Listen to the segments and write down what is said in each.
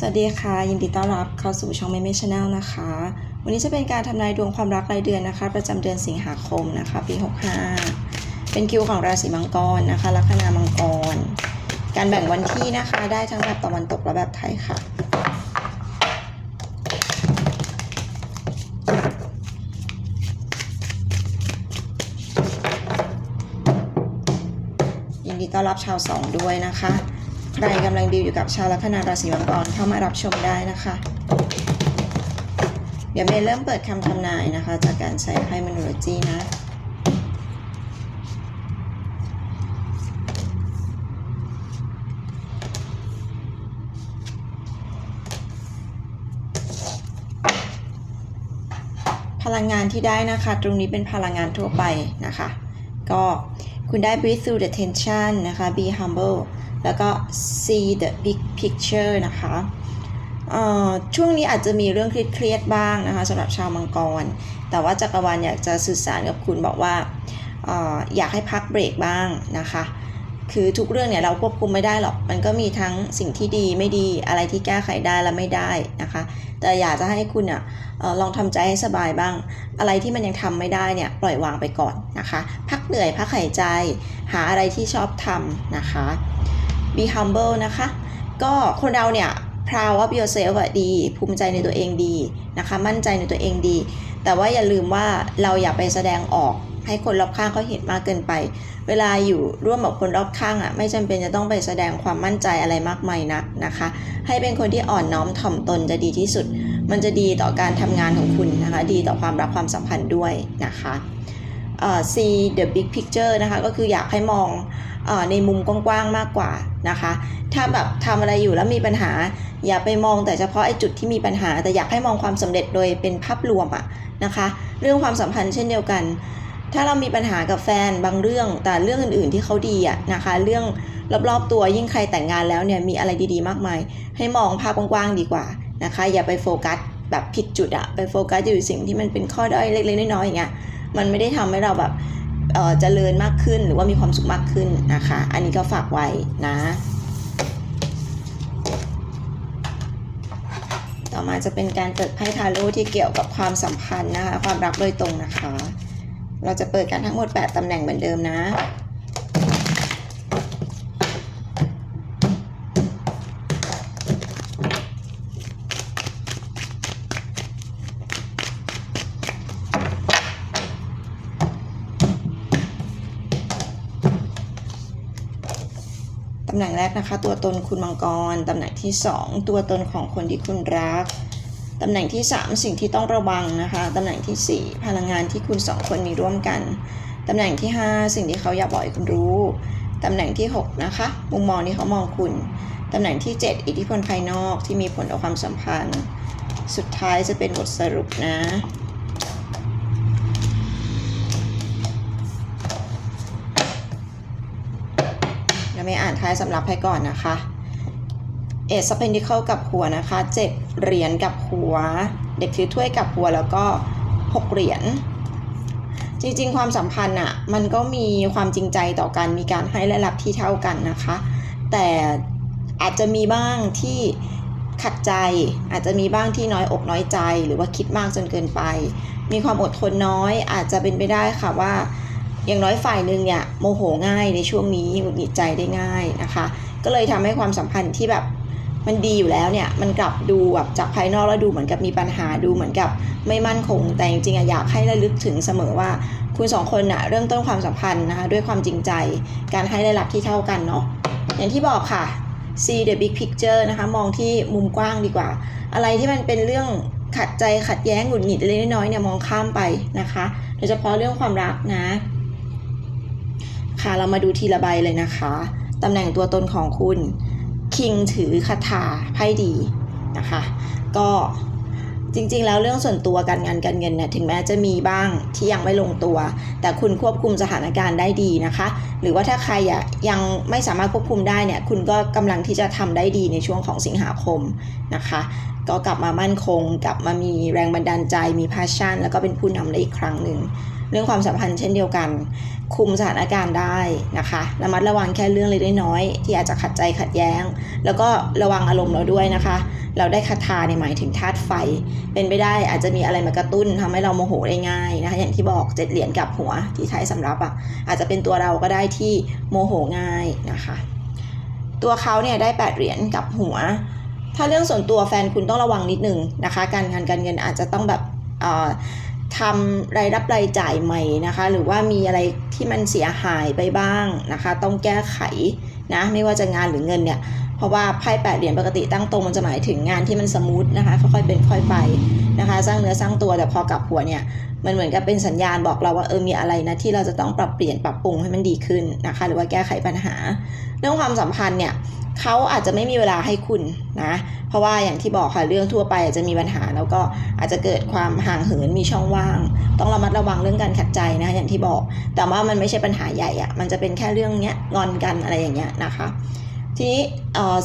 สวัสดีค่ะ ยินดีต้อนรับเข้าสู่ช่องเมเมชแนลนะคะ วันนี้จะเป็นการทำนายดวงความรักรายเดือนนะคะ ประจำเดือนสิงหาคมนะคะปี 65 เป็นคิวของราศีมังกรนะคะ ลัคนามังกร การแบ่งวันที่นะคะได้ทั้งแบบตะวันตกและแบบไทยค่ะ ยินดีต้อนรับชาวสองด้วยนะคะ ใครกำลังดีลอยู่กับชาวลัคนาราศีมังกรเข้ามารับชมได้นะคะ เดี๋ยวเมย์เริ่มเปิดคำทำนายนะคะ จากการใช้ไพ่มโนโลจีนะพลังงานที่ได้นะคะ ตรงนี้เป็นพลังงานทั่วไปนะคะ ก็คุณได้ breathe through the tension นะคะ be humble แล้วก็ see the big picture นะคะช่วงนี้อาจจะมีเรื่องเครียดๆบ้างนะคะสำหรับชาวมังกร แต่ว่าจักรวาลอยากจะสื่อสารกับคุณบอกว่าออยากให้พักเบรกบ้างนะคะ คือทุกเรื่องเนี่ยเราควบคุมไม่ได้หรอก มันก็มีทั้งสิ่งที่ดีไม่ดีอะไรที่แก้ไขได้และไม่ได้นะคะ แต่อยากจะให้คุณอะเอ่อลองทำใจให้สบายบ้าง อะไรที่มันยังทำไม่ได้เนี่ยปล่อยวางไปก่อนนะคะ พักเหนื่อยพักหายใจ หาอะไรที่ชอบทำนะคะ be humble นะคะ ก็คนเราเนี่ย proud of yourself อะดี ภูมิใจในตัวเองดีนะคะ มั่นใจในตัวเองดี แต่ว่าอย่าลืมว่าเราอย่าไปแสดงออกให้คนรอบข้างเขาเห็นมากเกินไป เวลาอยู่ร่วมกับคนรอบข้างอะ ไม่จำเป็นจะต้องไปแสดงความมั่นใจอะไรมากมายนักนะคะ ให้เป็นคนที่อ่อนน้อมถ่อมตนจะดีที่สุด มันจะดีต่อการทำงานของคุณนะคะ ดีต่อความรักความสัมพันธ์ด้วยนะคะเอ่อ see the big picture นะคะ ก็คืออยากให้มอง ในมุมกว้างๆมากกว่านะคะ ถ้าแบบทำอะไรอยู่แล้วมีปัญหา อย่าไปมองแต่เฉพาะไอ้จุดที่มีปัญหา แต่อยากให้มองความสำเร็จโดยเป็นภาพรวมอะนะคะ เรื่องความสัมพันธ์เช่นเดียวกัน ถ้าเรามีปัญหากับแฟนบางเรื่อง แต่เรื่องอื่นๆที่เขาดีอะนะคะ เรื่องรอบๆตัวยิ่งใครแต่งงานแล้วเนี่ยมีอะไรดีๆมากมาย ให้มองภาพกว้างๆดีกว่านะคะ อย่าไปโฟกัสแบบผิดจุดอะไปโฟกัสอยู่สิ่งที่มันเป็นข้อด้อยเล็กๆน้อยๆอย่างเงี้ยมันไม่ได้ทำให้เราแบบ เออเจริญมากขึ้นหรือว่ามีความสุขมากขึ้นนะคะ อันนี้ก็ฝากไว้นะ ต่อมาจะเป็นการเปิดไพ่ทาโร่ที่เกี่ยวกับความสัมพันธ์นะคะ ความรักโดยตรงนะคะ เราจะเปิดกันทั้งหมด 8ตำแหน่งเหมือนเดิมนะ นะคะ ตัวตนคุณมังกรตำแหน่งที่ 2 ตัวตนของคนที่คุณรักตำแหน่งที่ 3 สิ่งที่ต้องระวังนะคะตำแหน่งทีสี่4 พลังงานที่คุณสองคนมีร่วมกันตำแหน่งที่ 5 สิ่งที่เขาอยากบอกให้คุณรู้ตำแหน่งที่ 6 นะคะมุมมองที่เขามองคุณตำแหน่งที่ 7 อิทธิพลภายนอกที่มีผลต่อความสัมพันธ์ สุดท้ายจะเป็นบทสรุปนะ ไม่อ่านท้ายสำหรับให้ก่อนนะคะเอสเพนดิเคิลกับหัวนะคะเจ็ดเหรียญกับหัว เด็กถือถ้วยกับหัวแล้วก็หกเหรียญจริงๆ ความสัมพันธ์อะมันก็มีความจริงใจต่อกันมีการให้และรับที่เท่ากันนะคะ แต่อาจจะมีบ้างที่ขัดใจ อาจจะมีบ้างที่น้อยอกน้อยใจ หรือว่าคิดมากจนเกินไป มีความอดทนน้อย อาจจะเป็นไปได้ค่ะว่า อย่างน้อยฝ่ายหนึ่งเนี่ยโมโหง่ายในช่วงนี้หงุดหงิดใจได้ง่ายนะคะ ก็เลยทำให้ความสัมพันธ์ที่แบบมันดีอยู่แล้วเนี่ยมันกลับดูแบบจากภายนอกแล้วดูเหมือนกับมีปัญหาดูเหมือนกับไม่มั่นคง แต่จริงๆอะอยากให้ระลึกถึงเสมอว่าคุณสองคนอะเริ่มต้นความสัมพันธ์นะคะด้วยความจริงใจการให้และรับที่เท่ากันเนาะอย่างที่บอกค่ะ see the big picture นะคะมองที่มุมกว้างดีกว่า อะไรที่มันเป็นเรื่องขัดใจขัดแย้งหงุดหงิดเล็กน้อยเนี่ยมองข้ามไปนะคะ โดยเฉพาะเรื่องความรักนะ เรามาดูทีละใบเลยนะคะ ตำแหน่งตัวตนของคุณ คิงถือคาถาไพ่ดีนะคะ ก็จริงๆ แล้วเรื่องส่วนตัวการงานการเงินเนี่ยถึงแม้จะมีบ้างที่ยังไม่ลงตัว แต่คุณควบคุมสถานการณ์ได้ดีนะคะ หรือว่าถ้าใครยังไม่สามารถควบคุมได้เนี่ยคุณก็กำลังที่จะทำได้ดีในช่วงของสิงหาคมนะคะ ก็กลับมามั่นคง กลับมามีแรงบันดาลใจมี passion แล้วก็เป็นผู้นำได้อีกครั้งหนึ่ง เรื่องความสัมพันธ์เช่นเดียวกัน คุมสถานการณ์ได้นะคะระมัดระวังแค่เรื่องเล็กน้อยที่อาจจะขัดใจขัดแย้ง แล้วก็ระวังอารมณ์เราด้วยนะคะ เราได้คาถาเนี่ยหมายถึงธาตุไฟ เป็นไปได้อาจจะมีอะไรมากระตุ้นทำให้เราโมโหได้ง่ายนะคะอย่างที่บอกเจ็ดเหรียญกับหัวที่ใช้สำรับอะอาจจะเป็นตัวเราก็ได้ที่โมโหง่ายนะคะ ตัวเขาเนี่ยได้แปดเหรียญกับหัว ถ้าเรื่องส่วนตัวแฟนคุณต้องระวังนิดนึงนะคะ การงานการเงินอาจจะต้องแบบอ่อ ทำรายรับรายจ่ายใหม่นะคะ หรือว่ามีอะไรที่มันเสียหายไปบ้างนะคะ ต้องแก้ไขนะไม่ว่าจะงานหรือเงินเนี่ยเพราะว่าไพ่แปดเหรียญปกติตั้งตรงมันจะหมายถึงงานที่มันสมูทนะคะค่อยๆเป็นค่อยไปนะคะ สร้างเนื้อสร้างตัวแต่พอกลับหัวเนี่ยมันเหมือนกับเป็นสัญญาณบอกเราว่าเออมีอะไรนะที่เราจะต้องปรับเปลี่ยนปรับปรุงให้มันดีขึ้นนะคะ หรือว่าแก้ไขปัญหา เรื่องความสัมพันธ์เนี่ย เขาอาจจะไม่มีเวลาให้คุณนะเพราะว่าอย่างที่บอกค่ะเรื่องทั่วไปอาจจะมีปัญหาแล้วก็อาจจะเกิดความห่างเหินมีช่องว่าง ต้องระมัดระวังเรื่องการขัดใจนะอย่างที่บอก แต่ว่ามันไม่ใช่ปัญหาใหญ่อะมันจะเป็นแค่เรื่องเนี้ยงอนกันอะไรอย่างเงี้ยนะคะทีนี้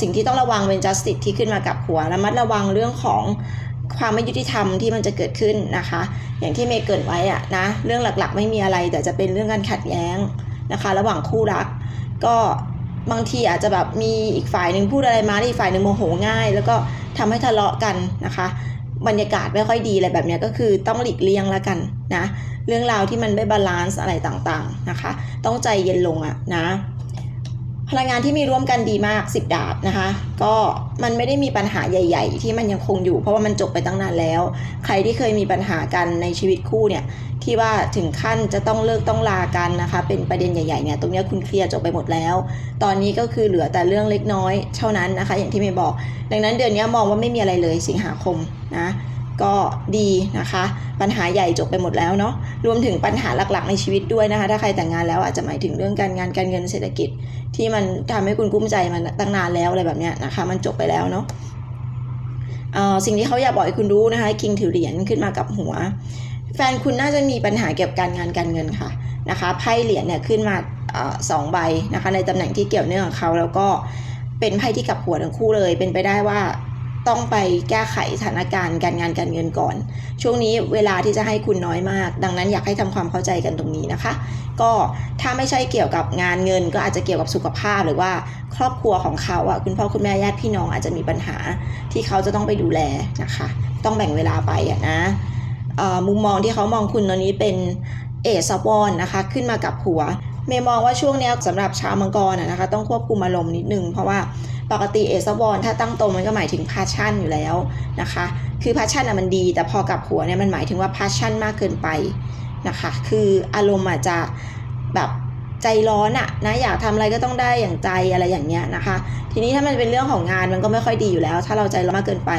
สิ่งที่ต้องระวังเป็น justice ที่ขึ้นมากับหัวระมัดระวังเรื่องของความไม่ยุติธรรมที่มันจะเกิดขึ้นนะคะ อย่างที่เมย์เกรินไว้อะนะเรื่องหลักๆ ไม่มีอะไรแต่จะเป็นเรื่องการขัดแย้งนะคะ ระหว่างคู่รัก ก็ บางทีอาจจะแบบมีอีกฝ่ายหนึ่งพูดอะไรมาอีกฝ่ายหนึ่งโมโหง่าย แล้วก็ทำให้ทะเลาะกันนะคะ บรรยากาศไม่ค่อยดีอะไรแบบนี้ก็คือต้องหลีกเลี่ยงแล้วกันนะ เรื่องราวที่มันไม่บาลานซ์อะไรต่างๆนะคะ ต้องใจเย็นลงอะนะ พลังงานที่มีร่วมกันดีมาก 10 ดาบนะคะ ก็มันไม่ได้มีปัญหาใหญ่ ๆ ที่มันยังคงอยู่ เพราะว่ามันจบไปตั้งนานแล้ว ใครที่เคยมีปัญหากันในชีวิตคู่เนี่ยที่ว่าถึงขั้นจะต้องเลิกต้องลากันนะคะ เป็นประเด็นใหญ่ๆเนี่ยตรงนี้คุณเคลียร์จบไปหมดแล้ว ตอนนี้ก็คือเหลือแต่เรื่องเล็กน้อยเท่านั้นนะคะ อย่างที่เมย์บอก ดังนั้นเดือนนี้มองว่าไม่มีอะไรเลยสิงหาคมนะ ก็ดีนะคะ ปัญหาใหญ่จบไปหมดแล้วเนาะรวมถึงปัญหาหลักๆ ในชีวิตด้วยนะคะ ถ้าใครแต่งงานแล้วอาจจะหมายถึงเรื่องการงานการเงินเศรษฐกิจ ที่มันทำให้คุณกุ้มใจมันตั้งนานแล้วอะไรแบบเนี้ยนะคะ มันจบไปแล้วเนาะสิ่งที่เขาอยากบอกให้คุณรู้นะคะคิงถือเหรียญขึ้นมากับหัว แฟนคุณน่าจะมีปัญหาเกี่ยวกับการงานการเงินค่ะนะคะไพ่เหรียญเนี่ยขึ้นมาอสองใบนะคะในตำแหน่งที่เกี่ยวเนื่องกับเขาแล้วก็เป็นไพ่ที่กลับหัวทั้งคู่เลย เป็นไปได้ว่า ต้องไปแก้ไขสถานการณ์การงานการเงินก่อน ช่วงนี้เวลาที่จะให้คุณน้อยมาก ดังนั้นอยากให้ทำความเข้าใจกันตรงนี้นะคะ ก็ถ้าไม่ใช่เกี่ยวกับงานเงิน ก็อาจจะเกี่ยวกับสุขภาพหรือว่าครอบครัวของเขาอะคุณพ่อคุณแม่ญาติพี่น้องอาจจะมีปัญหาที่เขาจะต้องไปดูแลนะคะ ต้องแบ่งเวลาไปอะนะมุมมองที่เขามองคุณตอนนี้เป็นเอซวอนนะคะขึ้นมากับหัวเมย์มองว่าช่วงนี้สำหรับชาวมังกรอะนะคะ ต้องควบคุมอารมณ์นิดนึงเพราะว่า ปกติเอสวอนถ้าตั้งตรงมันก็หมายถึงพาชั่นอยู่แล้วนะคะ คือพาชั่นอะมันดี แต่พอกับหัวเนี่ยมันหมายถึงว่าพาชั่นมากเกินไปนะคะ คืออารมณ์อาจจะแบบ ใจร้อนอะนะอยากทำอะไรก็ต้องได้อย่างใจอะไรอย่างเงี้ยนะคะ ทีนี้ถ้ามันเป็นเรื่องของงานมันก็ไม่ค่อยดีอยู่แล้ว ถ้าเราใจร้อนมากเกินไป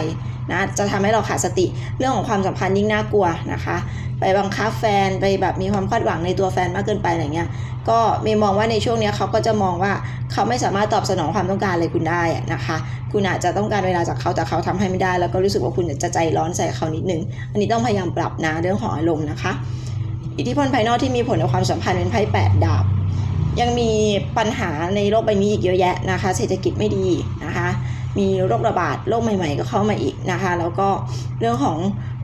นะจะทำให้เราขาดสติเรื่องของความสัมพันธ์ยิ่งน่ากลัวนะคะ ไปบังคับแฟนไปแบบมีความคาดหวังในตัวแฟนมากเกินไปอะไรเงี้ยก็มย์มองว่าในช่วงนี้เขาก็จะมองว่าเขาไม่สามารถตอบสนองความต้องการอะไรคุณได้นะคะ คุณอาจจะต้องการเวลาจากเขาแต่เขาทำให้ไม่ได้ แล้วก็รู้สึกว่าคุณจะใจร้อนใส่เขานิดนึง อันนี้ต้องพยายามปรับนะเรื่องของอารมณ์นะคะ อิทธิพลภายนอกที่มีผลต่อความสัมพันธ์เป็นไพ่แปดดาบ ยังมีปัญหาในโลกใบนี้อีกเยอะแยะนะคะ เศรษฐกิจไม่ดีนะคะ มีโรคระบาดโรคใหม่ ๆ ก็เข้ามาอีกนะคะ แล้วก็เรื่องของ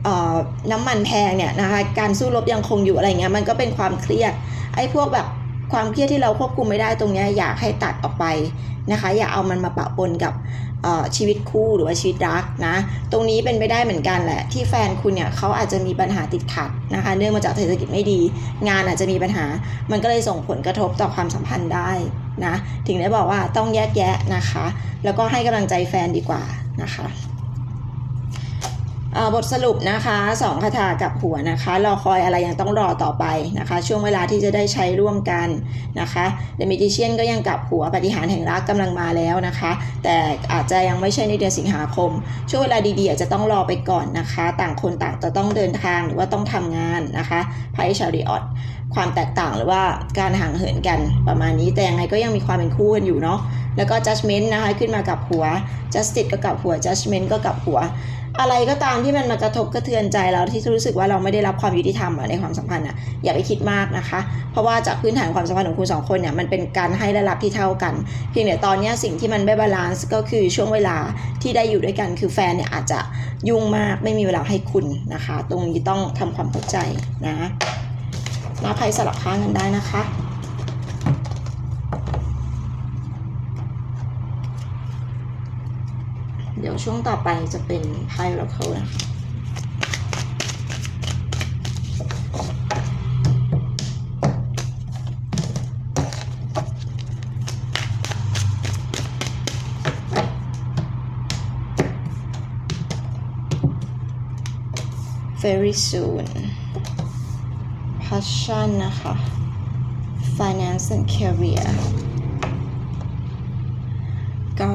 ออน้ำมันแพงเนี่ยนะคะ การสู้รบยังคงอยู่อะไรเงี้ย มันก็เป็นความเครียด ไอ้พวกแบบความเครียดที่เราควบคุมไม่ได้ตรงเนี้ยอยากให้ตัดออกไปนะคะ อย่าเอามันมาปะปนกับ ชีวิตคู่หรือว่าชีวิตรักนะ ตรงนี้เป็นไปได้เหมือนกันแหละ ที่แฟนคุณเนี่ยเขาอาจจะมีปัญหาติดขัดนะคะ เนื่องมาจากเศรษฐกิจไม่ดี งานอาจจะมีปัญหา มันก็เลยส่งผลกระทบต่อความสัมพันธ์ได้นะ ถึงได้บอกว่าต้องแยกแยะนะคะ แล้วก็ให้กำลังใจแฟนดีกว่านะคะ บทสรุปนะคะสองคาถากับหัวนะคะรอคอยอะไรยังต้องรอต่อไปนะคะ ช่วงเวลาที่จะได้ใช้ร่วมกันนะคะ The Magician ก็ยังกับหัวปฏิหารแห่งรักกำลังมาแล้วนะคะ แต่อาจจะยังไม่ใช่ในเดือนสิงหาคม ช่วงเวลาดีๆอาจจะต้องรอไปก่อนนะคะ ต่างคนต่างจะต้องเดินทางหรือว่าต้องทำงานนะคะไพ่ชาริออตความแตกต่างหรือว่าการห่างเหินกันประมาณนี้แต่ยังไงก็ยังมีความเป็นคู่กันอยู่เนาะแล้วก็ judgment นะคะขึ้นมากับหัว justice ก็กับหัว judgment ก็กับหัว อะไรก็ตามที่มันมากระทบกระเทือนใจเราที่รู้สึกว่าเราไม่ได้รับความยุติธรรมในความสัมพันธ์อะอย่าไปคิดมากนะคะ เพราะว่าจากพื้นฐานความสัมพันธ์ของคุณสองคนเนี่ยมันเป็นการให้และรับที่เท่ากัน เพียงแต่ตอนนี้สิ่งที่มันไม่บาลานซ์ก็คือช่วงเวลาที่ได้อยู่ด้วยกัน คือแฟนเนี่ยอาจจะยุ่งมากไม่มีเวลาให้คุณนะคะ ตรงนี้ต้องทำความเข้าใจนะนับไพ่สลับข้างกันได้นะคะ เดี๋ยวช่วงต่อไปจะเป็นไพ่รัคเคิลนะคะเฟร y soon passion นะคะ finance and career ก็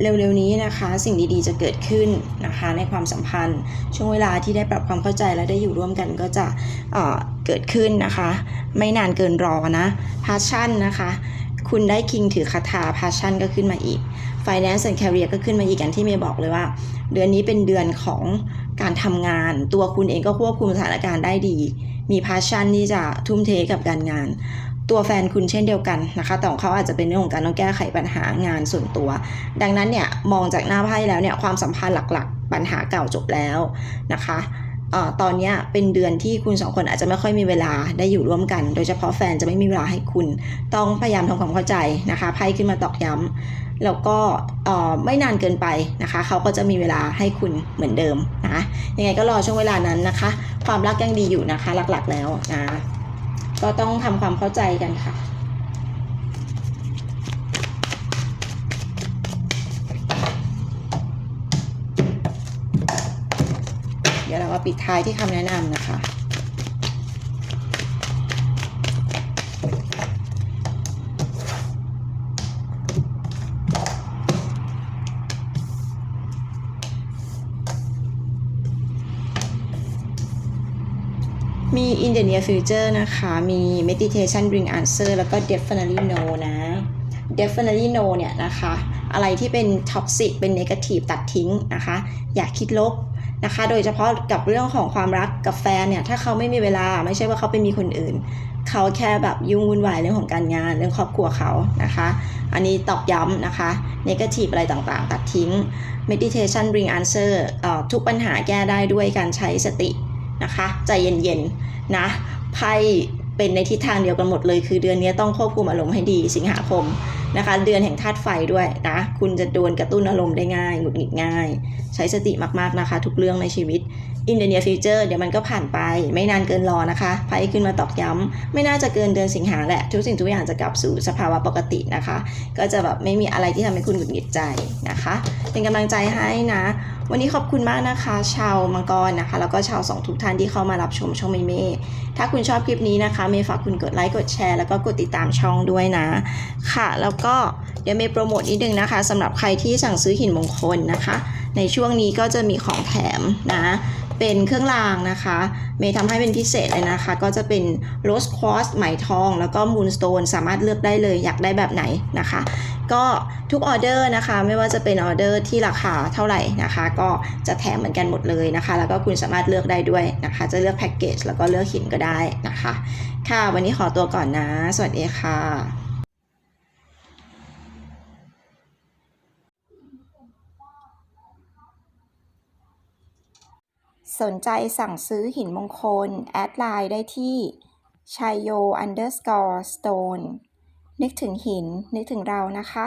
เร็วๆนี้นะคะ สิ่งดีๆจะเกิดขึ้นนะคะในความสัมพันธ์ ช่วงเวลาที่ได้ปรับความเข้าใจและได้อยู่ร่วมกันก็จะเเกิดขึ้นนะคะ ไม่นานเกินรอนะ passion นะคะ คุณได้คิงถือคาถา passion ก็ขึ้นมาอีก finance and career ก็ขึ้นมาอีกอย่างที่เมย์บอกเลยว่า เดือนนี้เป็นเดือนของการทำงาน ตัวคุณเองก็ควบคุมสถานการณ์ได้ดี มี passion ที่จะทุ่มเทกับการงาน ตัวแฟนคุณเช่นเดียวกันนะคะแต่ของเขาอาจจะเป็นเรื่องของการต้องแก้ไขปัญหางานส่วนตัว ดังนั้นเนี่ยมองจากหน้าไพ่แล้วเนี่ยความสัมพันธ์หลักๆ ปัญหาเก่าจบแล้วนะคะตอนนี้เป็นเดือนที่คุณสองคนอาจจะไม่ค่อยมีเวลาได้อยู่ร่วมกัน โดยเฉพาะแฟนจะไม่มีเวลาให้คุณ ต้องพยายามทำความเข้าใจนะคะไพ่ขึ้นมาตอกย้ำแล้วก็ไม่นานเกินไปนะคะ เขาก็จะมีเวลาให้คุณเหมือนเดิมนะยังไงก็รอช่วงเวลานั้นนะคะ ความรักยังดีอยู่นะคะหลักๆแล้วนะ ก็ต้องทำความเข้าใจกันค่ะ เดี๋ยวเรามาปิดท้ายที่คำแนะนำนะคะ in the near future นะคะ มี meditation bring answer แล้วก็ definitely no นะ definitely no เนี่ยนะคะ อะไรที่เป็น toxic เป็น negative ตัดทิ้งนะคะ อย่าคิดลบนะคะ โดยเฉพาะกับเรื่องของความรักกับแฟนเนี่ย ถ้าเขาไม่มีเวลาไม่ใช่ว่าเขาไปมีคนอื่น เขาแค่แบบยุ่งวุ่นวายเรื่องของการงานเรื่องครอบครัวเขานะคะ อันนี้ตอกย้ำนะคะ negative อะไรต่างๆ ตัดทิ้ง meditation bring answer เอ่อทุกปัญหาแก้ได้ด้วยการใช้สติ นะคะใจเย็นๆนะไพ่เป็นในทิศทางเดียวกันหมดเลยคือเดือนนี้ต้องควบคุมอารมณ์ให้ดีสิงหาคมนะคะ เดือนแห่งธาตุไฟด้วยนะคุณจะโดนกระตุ้นอารมณ์ได้ง่ายหงุดหงิดง่าย ใช้สติมากๆนะคะ ทุกเรื่องในชีวิต in the near future เดี๋ยวมันก็ผ่านไปไม่นานเกินรอนะคะไพ่ขึ้นมาตอกย้ำไม่น่าจะเกินเดือนสิงหาแหละ ทุกสิ่งทุกอย่างจะกลับสู่สภาวะปกตินะคะ ก็จะแบบไม่มีอะไรที่ทำให้คุณหงุดหงิดใจนะคะ เป็นกำลังใจให้นะวันนี้ขอบคุณมากนะคะ ชาวมังกรนะคะ แล้วก็ชาวสองทุกท่านที่เข้ามารับชมช่องเมเม่ถ้าคุณชอบคลิปนี้นะคะเมย์ฝากคุณกดไลค์กดแชร์แล้วก็กดติดตามช่องด้วยนะ ค่ะ แล้วก็เดี๋ยวเมย์โปรโมทนิดนึงนะคะสำหรับใครที่สั่งซื้อหินมงคลนะคะ ในช่วงนี้ก็จะมีของแถมนะเป็นเครื่องรางนะคะ เมย์ทำให้เป็นพิเศษเลยนะคะ ก็จะเป็นโรสควอสไหมทอง แล้วก็มูนสโตนสามารถเลือกได้เลยอยากได้แบบไหนนะคะ ก็ทุกออเดอร์นะคะ ไม่ว่าจะเป็นออเดอร์ที่ราคาเท่าไหร่นะคะ ก็จะแถมเหมือนกันหมดเลยนะคะ แล้วก็คุณสามารถเลือกได้ด้วยนะคะ จะเลือกแพ็กเกจแล้วก็เลือกหินก็ได้นะคะ ค่ะ วันนี้ขอตัวก่อนนะ สวัสดีค่ะสนใจสั่งซื้อหินมงคล แอดไลน์ได้ที่ชัยโย underscore stone นึกถึงหินนึกถึงเรานะคะ